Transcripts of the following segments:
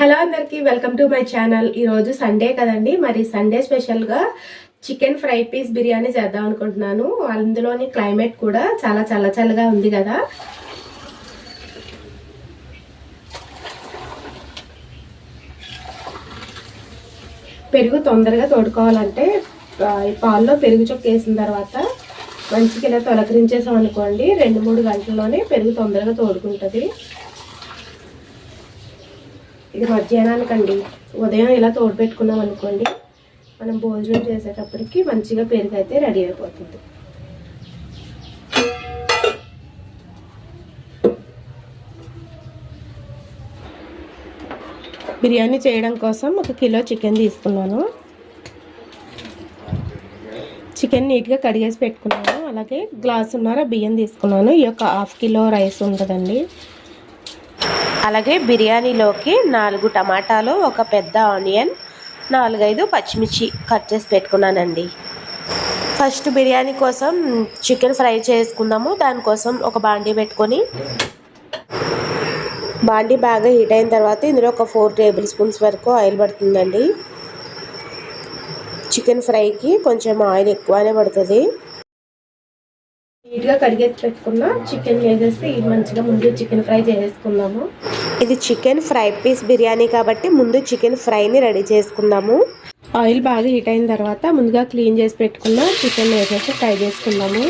Hello అందరికీ welcome to my channel. ఈరోజు Sunday కదండి. మరి సండే స్పెషల్గా చికెన్ ఫ్రై పీస్ బిర్యానీ చేద్దాం అనుకుంటున్నాను. అందులోని క్లైమేట్ కూడా చాలా చల్ల చల్లగా ఉంది కదా. పెరుగు తొందరగా తోడుకోవాలంటే పాల్లో పెరుగు చొక్క వేసిన తర్వాత మంచిగా ఇలా తొలకరించేసాం అనుకోండి రెండు మూడు గంటల్లోనే పెరుగు తొందరగా తోడుకుంటుంది. ఇది మధ్యాహ్నానికండి. ఉదయం ఇలా తోడు పెట్టుకున్నాం అనుకోండి మనం భోజనం చేసేటప్పటికి మంచిగా పెరుగు అయితే రెడీ అయిపోతుంది. బిర్యానీ చేయడం కోసం ఒక కిలో చికెన్ తీసుకున్నాను. చికెన్ నీట్గా కడిగేసి పెట్టుకున్నాను. అలాగే గ్లాసున్నర బియ్యం తీసుకున్నాను. ఈ యొక్క హాఫ్ కిలో రైస్ ఉంటుందండి. అలాగే బిర్యానీలోకి నాలుగు టమాటాలు ఒక పెద్ద ఆనియన్ నాలుగైదు పచ్చిమిర్చి కట్ చేసి పెట్టుకున్నానండి. ఫస్ట్ బిర్యానీ కోసం చికెన్ ఫ్రై చేసుకుందాము. దానికోసం ఒక బాండీ పెట్టుకొని బాండీ బాగా హీట్ అయిన తర్వాత ఇందులో ఒక ఫోర్ టేబుల్ స్పూన్స్ వరకు ఆయిల్ పడుతుందండి. చికెన్ ఫ్రైకి కొంచెం ఆయిల్ ఎక్కువనే పడుతుంది. నీట్గా కడిగేసి పెట్టుకున్న చికెన్ వేసేసి ఇది మంచిగా ముందు చికెన్ ఫ్రై చేసేసుకుందాము ఇది చికెన్ ఫ్రై పీస్ బిర్యానీ కాబట్టి ముందు చికెన్ ఫ్రైని రెడీ చేసుకుందాము. ఆయిల్ బాగా హీట్ అయిన తర్వాత ముందుగా క్లీన్ చేసి పెట్టుకున్న చికెన్ వేసేసి ఫ్రై చేసుకుందాము.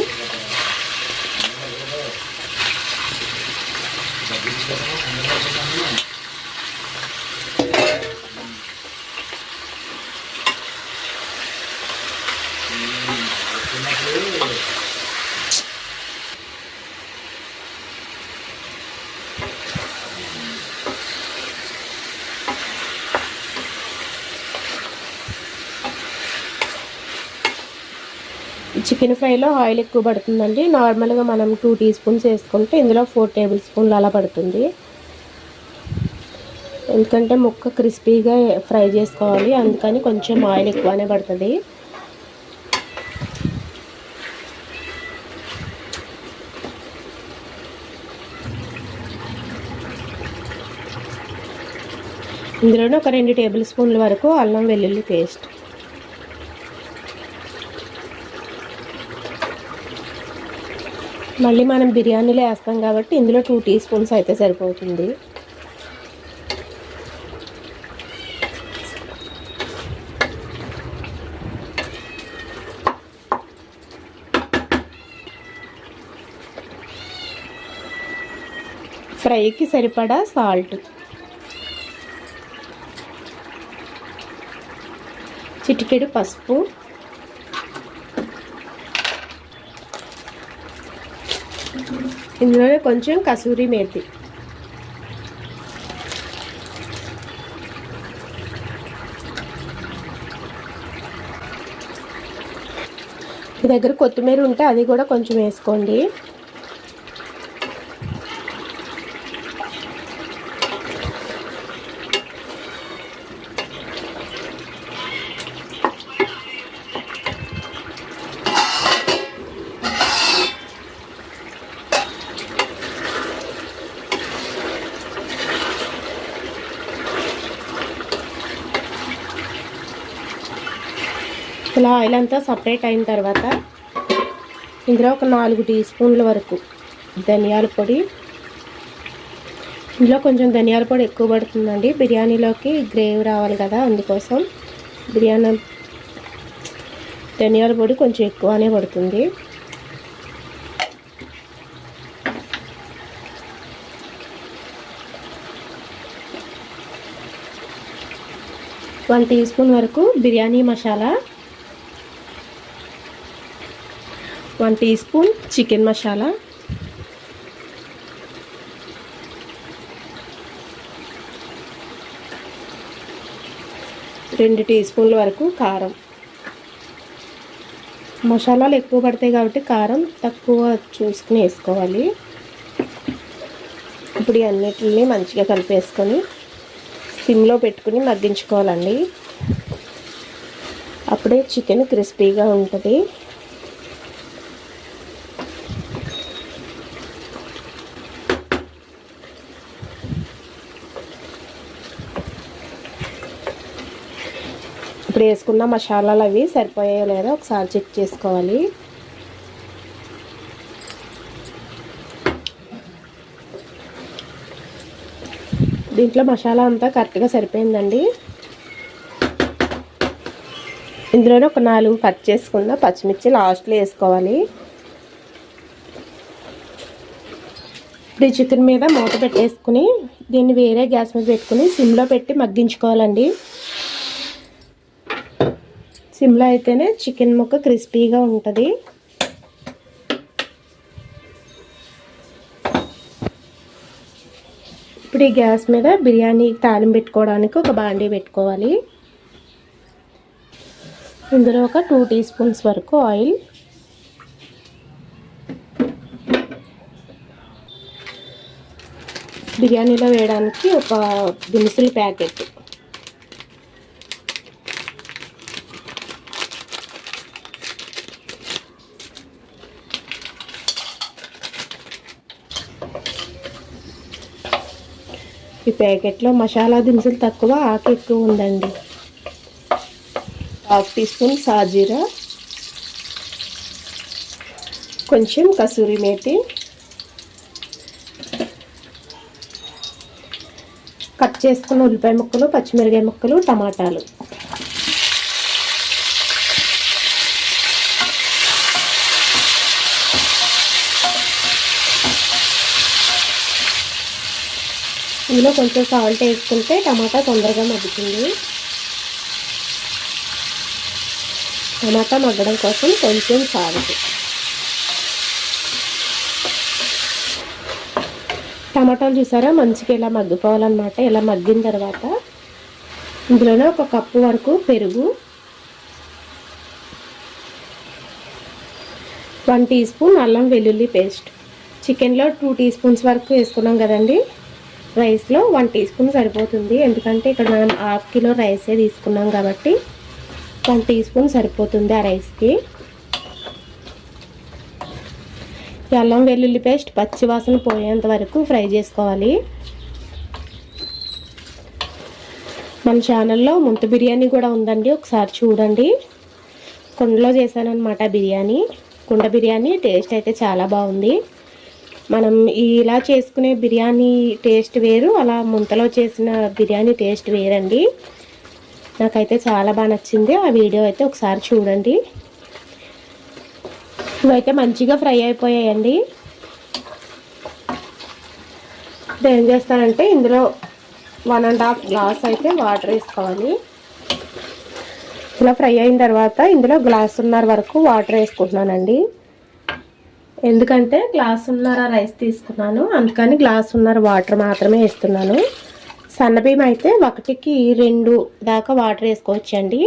చికెన్ ఫ్రైలో ఆయిల్ ఎక్కువ పడుతుందండి. నార్మల్గా మనం టూ టీ స్పూన్స్ వేసుకుంటే ఇందులో ఫోర్ టేబుల్ స్పూన్లు అలా పడుతుంది. ఎందుకంటే ముక్క క్రిస్పీగా ఫ్రై చేసుకోవాలి. అందుకని కొంచెం ఆయిల్ ఎక్కువనే పడుతుంది. ఇందులోనే ఒక రెండు టేబుల్ స్పూన్ల వరకు అల్లం వెల్లుల్లి పేస్ట్. మళ్ళీ మనం బిర్యానీలో వేస్తాం కాబట్టి ఇందులో టూ టీ స్పూన్స్ అయితే సరిపోతుంది. ఫ్రైకి సరిపడా సాల్ట్. చిటికెడు పసుపు. ఇందులోనే కొంచెం కసూరి మేతి. మీ దగ్గర కొత్తిమీర ఉంటే అది కూడా కొంచెం వేసుకోండి. ఇలా ఆయిల్ అంతా సపరేట్ అయిన తర్వాత ఇందులో ఒక నాలుగు టీ స్పూన్ల వరకు ధనియాల పొడి. ఇందులో కొంచెం ధనియాల పొడి ఎక్కువ పడుతుందండి. బిర్యానీలోకి గ్రేవీ రావాలి కదా అందుకోసం. బిర్యానీ ధనియాల పొడి కొంచెం ఎక్కువనే పడుతుంది. వన్ టీ స్పూన్ వరకు biryani masala one teaspoon chicken masala. రెండు టీ స్పూన్ల వరకు కారం. మసాలాలు ఎక్కువ పడతాయి కాబట్టి కారం తక్కువ చూసుకుని వేసుకోవాలి. ఇప్పుడు అన్నిటిని మంచిగా కలిపేసుకొని సిమ్లో పెట్టుకుని మగ్గించుకోవాలండి. అప్పుడే చికెన్ క్రిస్పీగా ఉంటుంది. ఇప్పుడు వేసుకున్న మసాలాలు అవి సరిపోయాయో లేదో ఒకసారి చెక్ చేసుకోవాలి. దీంట్లో మసాలా అంతా కరెక్ట్గా సరిపోయిందండి. ఇందులోనే ఒక నాలుగు కట్ చేసుకున్న పచ్చిమిర్చి లాస్ట్లో వేసుకోవాలి. ఇప్పుడు చికెన్ మీద మూత పెట్టేసుకుని దీన్ని వేరే గ్యాస్ మీద పెట్టుకుని సిమ్లో పెట్టి మగ్గించుకోవాలండి. సిమ్లో అయితేనే చికెన్ ముక్క క్రిస్పీగా ఉంటుంది. ఇప్పుడు ఈ గ్యాస్ మీద బిర్యానీ తాళం పెట్టుకోవడానికి ఒక బాండీ పెట్టుకోవాలి. ఇందులో ఒక టూ టీ స్పూన్స్ వరకు ఆయిల్. బిర్యానీలో వేయడానికి ఒక దినుసుల ప్యాకెట్. ఈ ప్యాకెట్లో మసాలా దినుసులు తక్కువ ఆకు ఎక్కువ ఉందండి. హాఫ్ టీ స్పూన్ సాజీరా. కొంచెం కసూరి మేతి. కట్ చేసుకున్న ఉల్లిపాయ ముక్కలు పచ్చిమిరకాయ ముక్కలు టమాటాలు. ఇందులో కొంచెం సాల్ట్ వేసుకుంటే టమాటా తొందరగా మగ్గుతుంది. టమాటా మగ్గడం కోసం కొంచెం సాల్ట్. టమాటాలు చూసారా? మంచిగా ఇలా మగ్గిపోవాలన్నమాట. ఇలా మగ్గిన తర్వాత ఇందులోనే ఒక కప్పు వరకు పెరుగు వన్ టీ స్పూన్ అల్లం వెల్లుల్లి పేస్ట్. చికెన్లో టూ టీ స్పూన్స్ వరకు వేసుకున్నాం కదండి. రైస్లో వన్ టీ స్పూన్ సరిపోతుంది. ఎందుకంటే ఇక్కడ మనం హాఫ్ కిలో రైసే తీసుకున్నాం కాబట్టి వన్ టీ స్పూన్ సరిపోతుంది ఆ రైస్కి. అల్లం వెల్లుల్లి పేస్ట్ పచ్చి వాసన పోయేంత వరకు ఫ్రై చేసుకోవాలి. మన ఛానల్లో ముంత బిర్యానీ కూడా ఉందండి. ఒకసారి చూడండి. కుండలో చేశానమాట బిర్యానీ. కుండ బిర్యానీ టేస్ట్ అయితే చాలా బాగుంది. మనం ఇలా చేసుకునే బిర్యానీ టేస్ట్ వేరు అలా ముంతలో చేసిన బిర్యానీ టేస్ట్ వేరండి. నాకైతే చాలా బాగా నచ్చింది. ఆ వీడియో అయితే ఒకసారి చూడండి. ఇవైతే మంచిగా ఫ్రై అయిపోయాయండి. ఇప్పుడు ఏం చేస్తానంటే ఇందులో వన్ అండ్ హాఫ్ గ్లాస్ అయితే వాటర్ వేసుకోవాలి. ఇలా ఫ్రై అయిన తర్వాత ఇందులో గ్లాస్ ఉన్నారు వరకు వాటర్ వేసుకుంటున్నానండి. ఎందుకంటే గ్లాస్ ఉన్నర రైస్ తీసుకున్నాను. అందుకని గ్లాస్ ఉన్నర వాటర్ మాత్రమే వేస్తున్నాను. సన్నబియ్యం అయితే ఒకటికి రెండు దాకా వాటర్ వేసుకోవచ్చండి.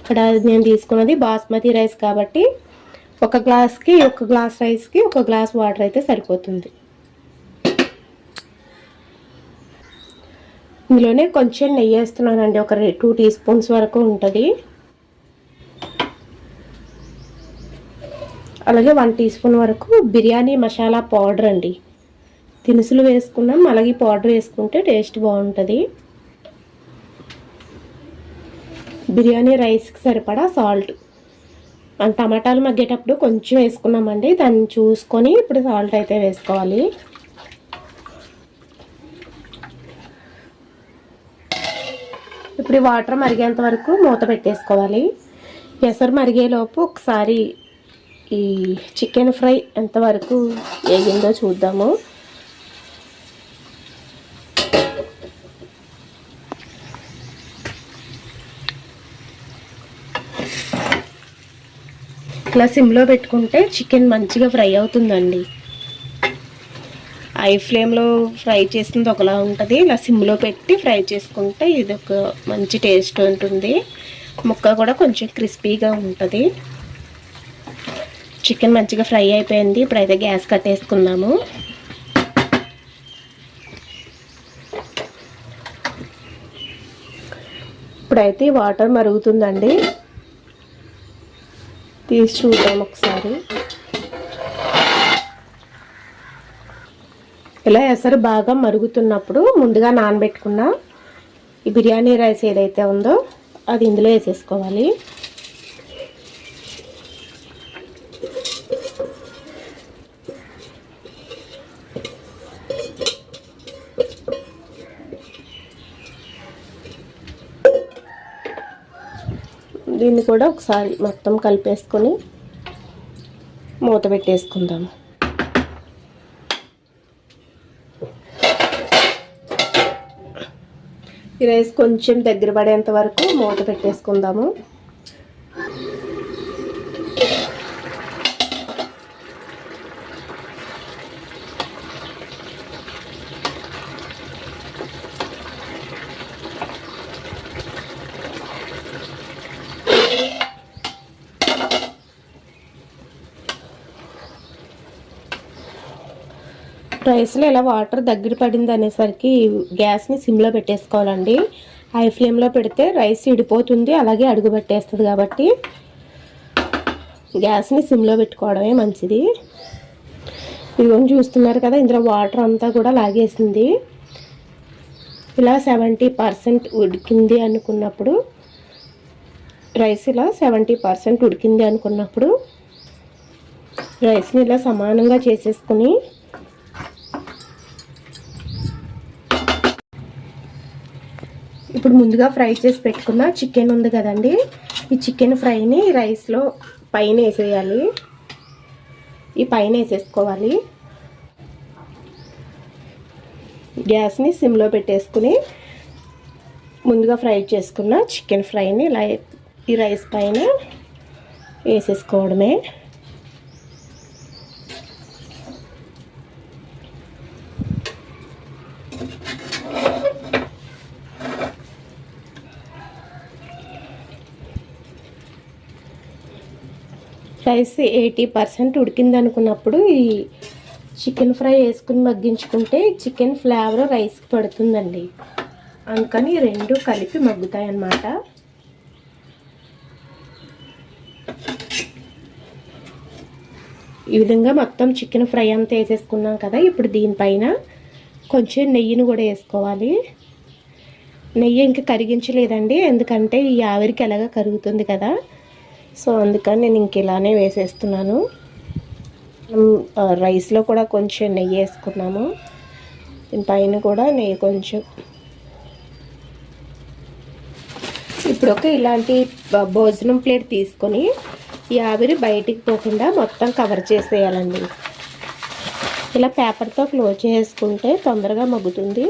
ఇక్కడ నేను తీసుకున్నది బాస్మతి రైస్ కాబట్టి ఒక గ్లాస్కి ఒక గ్లాస్ రైస్కి ఒక గ్లాస్ వాటర్ అయితే సరిపోతుంది. ఇందులోనే కొంచెం నెయ్యి వేస్తున్నానండి. ఒక టూ టీ స్పూన్స్ వరకు ఉంటుంది. అలాగే వన్ టీ స్పూన్ వరకు బిర్యానీ మసాలా పౌడర్ అండి. దినుసులు వేసుకున్నాం అలాగే పౌడర్ వేసుకుంటే టేస్ట్ బాగుంటుంది. బిర్యానీ రైస్కి సరిపడా సాల్ట్. మన టమాటాలు మగ్గేటప్పుడు కొంచెం వేసుకున్నామండి దాన్ని చూసుకొని ఇప్పుడు సాల్ట్ అయితే వేసుకోవాలి. ఇప్పుడు వాటర్ మరిగేంత వరకు మూత పెట్టేసుకోవాలి. ఎసరు మరిగేలోపు ఒకసారి ఈ చికెన్ ఫ్రై ఎంతవరకు వేగిందో చూద్దాము. ఇట్లా సిమ్లో పెట్టుకుంటే చికెన్ మంచిగా ఫ్రై అవుతుందండి. ఐ ఫ్లేమ్లో ఫ్రై చేసింది ఒకలా ఉంటుంది. ఇలా సిమ్లో పెట్టి ఫ్రై చేసుకుంటే ఇది ఒక మంచి టేస్ట్ ఉంటుంది. ముక్క కూడా కొంచెం క్రిస్పీగా ఉంటుంది. చికెన్ మంచిగా ఫ్రై అయిపోయింది. ఇప్పుడైతే గ్యాస్ కట్టేసుకుందాము. ఇప్పుడైతే వాటర్ మరుగుతుందండి. తీసి చూద్దాం ఒకసారి. ఇలా ఎసరు బాగా మరుగుతున్నప్పుడు ముందుగా నానబెట్టుకున్న ఈ బిర్యానీ రైస్ ఏదైతే ఉందో అది ఇందులో వేసేసుకోవాలి దీన్ని కూడా ఒకసారి మొత్తం కలిపేసుకొని మూత పెట్టేసుకుందాము ఈ రైస్ కొంచెం దగ్గర పడేంత వరకు మూత పెట్టేసుకుందాము. రైస్లో ఇలా వాటర్ దగ్గర పడింది అనేసరికి గ్యాస్ని సిమ్లో పెట్టేసుకోవాలండి. హై ఫ్లేమ్లో పెడితే రైస్ ఇడిపోతుంది అలాగే అడుగు పెట్టేస్తుంది కాబట్టి గ్యాస్ని సిమ్లో పెట్టుకోవడమే మంచిది. ఇదిగోని చూస్తున్నారు కదా ఇందులో వాటర్ అంతా కూడా లాగేసింది. ఇలా సెవెంటీ పర్సెంట్ ఉడికింది అనుకున్నప్పుడు రైస్ ఇలా సెవెంటీ పర్సెంట్ ఉడికింది అనుకున్నప్పుడు రైస్ని ఇలా సమానంగా చేసేసుకుని ఇప్పుడు ముందుగా ఫ్రై చేసి పెట్టుకున్న చికెన్ ఉంది కదండి. ఈ చికెన్ ఫ్రైని రైస్లో పైన వేసేయాలి. ఈ పైన వేసేసుకోవాలి. గ్యాస్ని సిమ్లో పెట్టేసుకుని ముందుగా ఫ్రై చేసుకున్న చికెన్ ఫ్రైని ఇలా ఈ రైస్ పైన వేసేసుకోవడమే. రైస్ ఎయిటీ పర్సెంట్ ఉడికింది అనుకున్నప్పుడు ఈ చికెన్ ఫ్రై వేసుకుని మగ్గించుకుంటే చికెన్ ఫ్లేవర్ రైస్కి పడుతుందండి. అందుకని రెండు కలిపి మగ్గుతాయి అన్నమాట ఈ విధంగా మొత్తం చికెన్ ఫ్రై అంతా వేసేసుకున్నాం కదా ఇప్పుడు దీనిపైన కొంచెం నెయ్యిని కూడా వేసుకోవాలి. నెయ్యి ఇంకా కరిగించలేదండి ఎందుకంటే ఈ ఆవిరికి ఎలాగ కరుగుతుంది కదా. సో అందుకని నేను ఇంక ఇలానే వేసేస్తున్నాను. రైస్లో కూడా కొంచెం నెయ్యి వేసుకున్నాము. పైన కూడా నెయ్యి కొంచెం. ఇప్పుడు ఒక ఇలాంటి భోజనం ప్లేట్ తీసుకొని ఈ ఆవిరి బయటికి పోకుండా మొత్తం కవర్ చేసేయాలండి. ఇలా పేపర్తో క్లోజ్ చేసుకుంటే తొందరగా మగ్గుతుంది.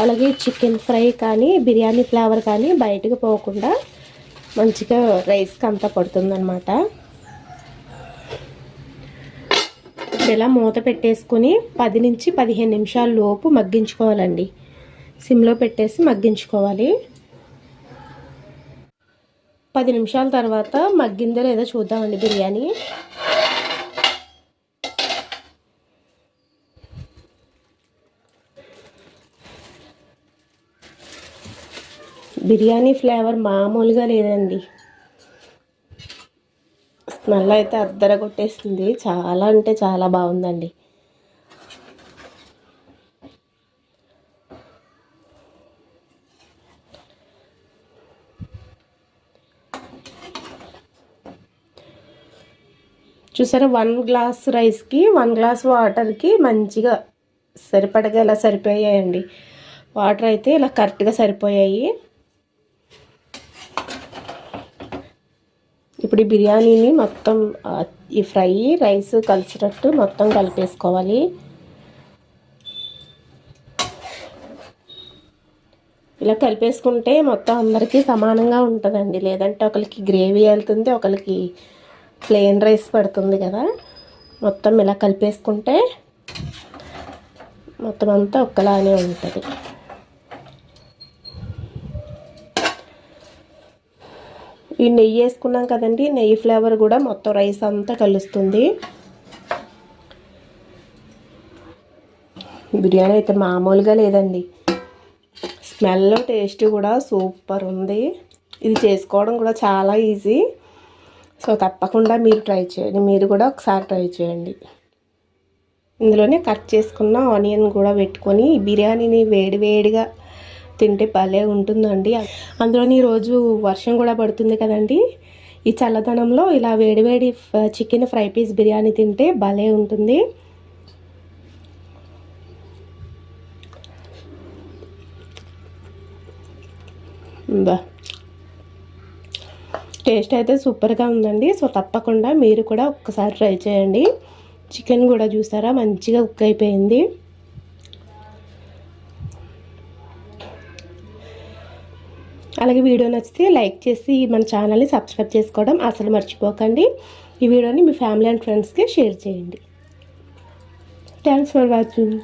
అలాగే చికెన్ ఫ్రై కానీ బిర్యానీ ఫ్లేవర్ కానీ బయటకు పోకుండా మంచిగా రైస్కి అంతా పడుతుందనమాట ఇలా మూత పెట్టేసుకొని పది నుంచి పదిహేను నిమిషాల లోపు మగ్గించుకోవాలండి. సిమ్లో పెట్టేసి మగ్గించుకోవాలి. పది నిమిషాల తర్వాత మగ్గిందో లేదో చూద్దామండి బిర్యానీ. బిర్యానీ ఫ్లేవర్ మామూలుగా లేదండి. స్మెల్ అయితే అద్దర కొట్టేస్తుంది. చాలా అంటే చాలా బాగుందండి. చూసారా? వన్ గ్లాస్ రైస్కి వన్ గ్లాస్ వాటర్కి మంచిగా సరిపడగా ఇలా సరిపోయాయండి. వాటర్ అయితే ఇలా కరెక్ట్గా సరిపోయాయి. ఇప్పుడు ఈ బిర్యానీని మొత్తం ఈ ఫ్రై రైస్ కలిసినట్టు మొత్తం కలిపేసుకోవాలి. ఇలా కలిపేసుకుంటే మొత్తం అందరికీ సమానంగా ఉంటుందండి. లేదంటే ఒకరికి గ్రేవీ వెళ్తుంది ఒకరికి ప్లెయిన్ రైస్ పడుతుంది కదా. మొత్తం ఇలా కలిపేసుకుంటే మొత్తం అంతా ఒక్కలానే ఉంటుంది. ఈ నెయ్యి వేసుకున్నాం కదండి. నెయ్యి ఫ్లేవర్ కూడా మొత్తం రైస్ అంతా కలుస్తుంది. బిర్యానీ అయితే మామూలుగా లేదండి. స్మెల్ టేస్ట్ కూడా సూపర్ ఉంది. ఇది చేసుకోవడం కూడా చాలా ఈజీ. సో తప్పకుండా మీరు ట్రై చేయండి. మీరు కూడా ఒకసారి ట్రై చేయండి. ఇందులోనే కట్ చేసుకున్న ఆనియన్ కూడా పెట్టుకొని బిర్యానీని వేడి వేడిగా తింటే భలే ఉంటుందండి. అందులోని ఈరోజు వర్షం కూడా పడుతుంది కదండి. ఈ చల్లదనంలో ఇలా వేడివేడి చికెన్ ఫ్రై పీస్ బిర్యానీ తింటే భలే ఉంటుంది. బా. టేస్ట్ అయితే సూపర్గా ఉందండి. సో తప్పకుండా మీరు కూడా ఒక్కసారి ట్రై చేయండి. చికెన్ కూడా చూసారా? మంచిగా కుక్ అయిపోయింది. అలాగే వీడియో నచ్చితే లైక్ చేసి మన ఛానల్ని సబ్స్క్రైబ్ చేసుకోవడం అసలు మర్చిపోకండి. ఈ వీడియోని మీ ఫ్యామిలీ అండ్ ఫ్రెండ్స్కి షేర్ చేయండి. Thanks for watching